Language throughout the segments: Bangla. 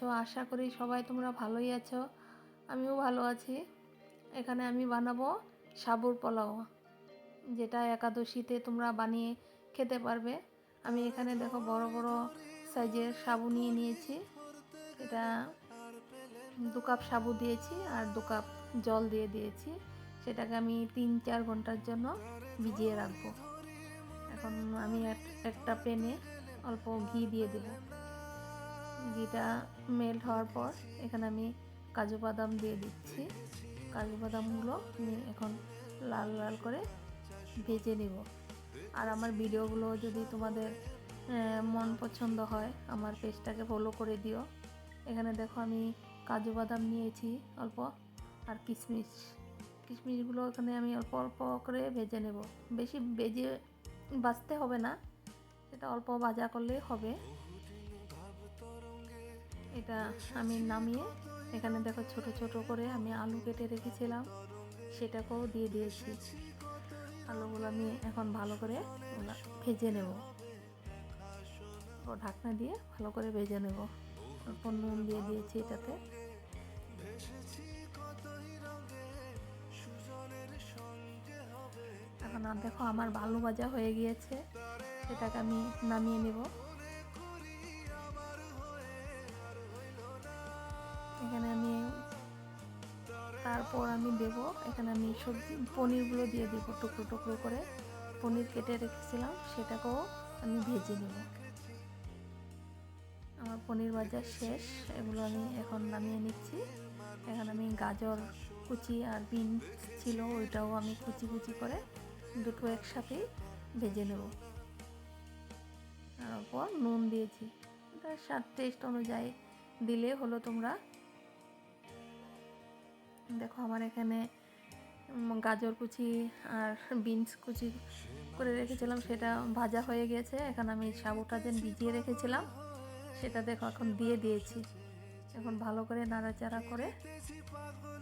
তো আশা করি সবাই তোমরা ভালোই আছো। আমিও ভালো আছি। এখানে আমি বানাবো সাবুর পোলাও, যেটা একাদশীতে তোমরা বানিয়ে খেতে পারবে। আমি এখানে দেখো বড় বড় সাইজের সাবু নিয়ে নিয়েছি। এটা দু কাপ সাবু দিয়েছি আর দু কাপ জল দিয়ে দিয়েছি। সেটাকে আমি তিন চার ঘণ্টার জন্য ভিজিয়ে রাখব। এখন আমি এক- একটা প্যানে অল্প ঘি দিয়ে দেবো। ঘিটা মেল্ট হওয়ার পর এখানে আমি কাজু বাদাম দিয়ে দিচ্ছি। কাজু বাদামগুলো আমি এখন লাল লাল করে ভেজে নেব। আর আমার ভিডিওগুলো যদি তোমাদের মন পছন্দ হয়, আমার পেজটাকে ফলো করে দিও। এখানে দেখো আমি কাজু বাদাম নিয়েছি অল্প আর কিশমিশ। কিশমিশগুলো এখানে আমি অল্প অল্প করে ভেজে নেব। বেশি ভেজে বাছতে হবে না, সেটা অল্প ভাজা করলেই হবে। এটা আমি নামিয়ে এখানে দেখো ছোট ছোট করে আমি আলু কেটে রেখেছিলাম। সেটাকেও দিয়ে দিয়েছি। আলুগুলো আমি এখন ভালো করে ভেজে নেব। ঢাকনা দিয়ে ভালো করে ভেজে নেব। অল্প নুন দিয়ে দিয়েছি এটাতে। এখন আর দেখো আমার ভালো ভাজা হয়ে গিয়েছে। সেটাকে আমি নামিয়ে নেব। এখানে আমি তারপর আমি দেব। এখানে আমি সবজি, পনিরগুলো দিয়ে দেবো টুকরো টুকরো করে। পনির কেটে রেখেছিলাম, সেটাকেও আমি ভেজে নেব। আমার পনির বাজার শেষ, এগুলো আমি এখন নামিয়ে নিচ্ছি। এখানে আমি গাজর কুচি আর বিন ছিল, ওইটাও আমি কুচি কুচি করে দুটো একসাথেই ভেজে নেব। তারপর নুন দিয়েছি। এটা স্বাদ, টেস্ট অনুযায়ী দিলে হলো তোমরা দেখো আমার এখানে গাজর কুচি আর বিনস কুচি করে রেখেছিলাম, সেটা ভাজা হয়ে গেছে। এখন আমি সাবুটা যেন ভিজিয়ে রেখেছিলাম, সেটা দেখো এখন দিয়ে দিয়েছি। এখন ভালো করে নাড়াচাড়া করে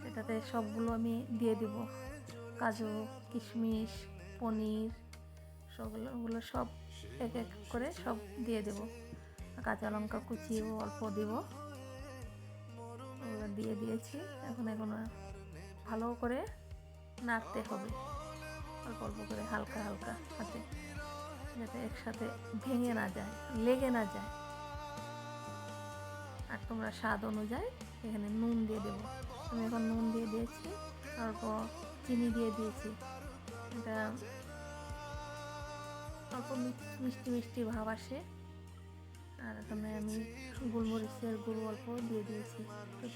সেটাতে সবগুলো আমি দিয়ে দিব। কাজু, কিশমিশ, পনির, সবগুলো, ওগুলো সব এক এক করে সব দিয়ে দেব। কাঁচা লঙ্কা কুচিও অল্প দিব। দিয়ে দিয়েছি। এখন এখন ভালো করে নাড়তে হবে। অল্প অল্প করে হালকা হালকা হাতে, যাতে একসাথে ভেঙে না যায়, লেগে না যায়। আর তোমরা স্বাদ অনুযায়ী এখানে নুন দিয়ে দেবো। আমি এখন নুন দিয়ে দিয়েছি তারপর চিনি দিয়ে দিয়েছি। এটা অল্প মিষ্টি মিষ্টি ভাব আসে। আর এখানে আমি গোলমরিচের গুঁড়ো অল্প দিয়ে দিয়েছি।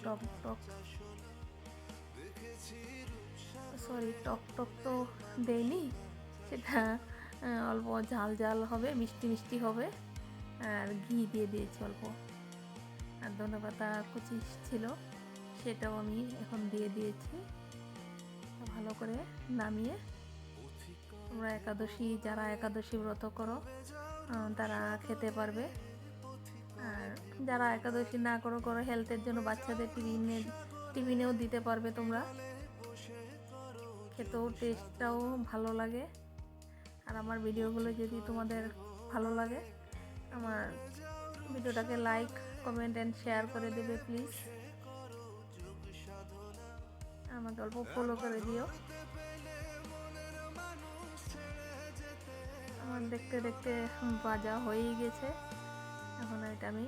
টক টক। সরি টক টক তো দেয়নি সেটা অল্প ঝাল ঝাল হবে, মিষ্টি মিষ্টি হবে। আর ঘি দিয়ে দিয়েছি অল্প। আর ধনেপাতা কুচি ছিল, সেটাও আমি এখন দিয়ে দিয়েছি। ভালো করে নামিয়ে। তোমরা একাদশী, যারা একাদশী ব্রত করো তারা খেতে পারবে। আর যারা একাদশী না করো করো হেলথের জন্য বাচ্চাদের টিফিনে টিফিনেও দিতে পারবে তোমরা। খেতেও টেস্টটাও ভালো লাগে। আর আমার ভিডিওগুলো যদি তোমাদের ভালো লাগে, আমার ভিডিওটাকে লাইক কমেন্ট অ্যান্ড শেয়ার করে দেবে প্লিজ আমাকে অল্প ফলো করে দিও। আমার দেখতে দেখতে বাজা হয়েই গেছে। এখন এটা আমি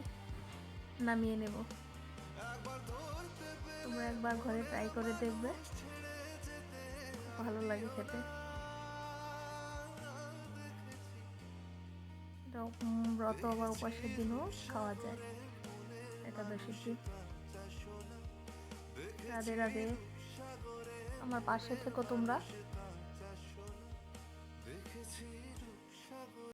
নামিয়ে নেব। তোমরা একবার ঘরে ট্রাই করে দেখবে। ভালো লাগে খেতে। এটা ব্রত বা উপাসের দিনও খাওয়া যায়। একাদশীর দিন রাধে রাধে। আমার পাশে থেকো তোমরা।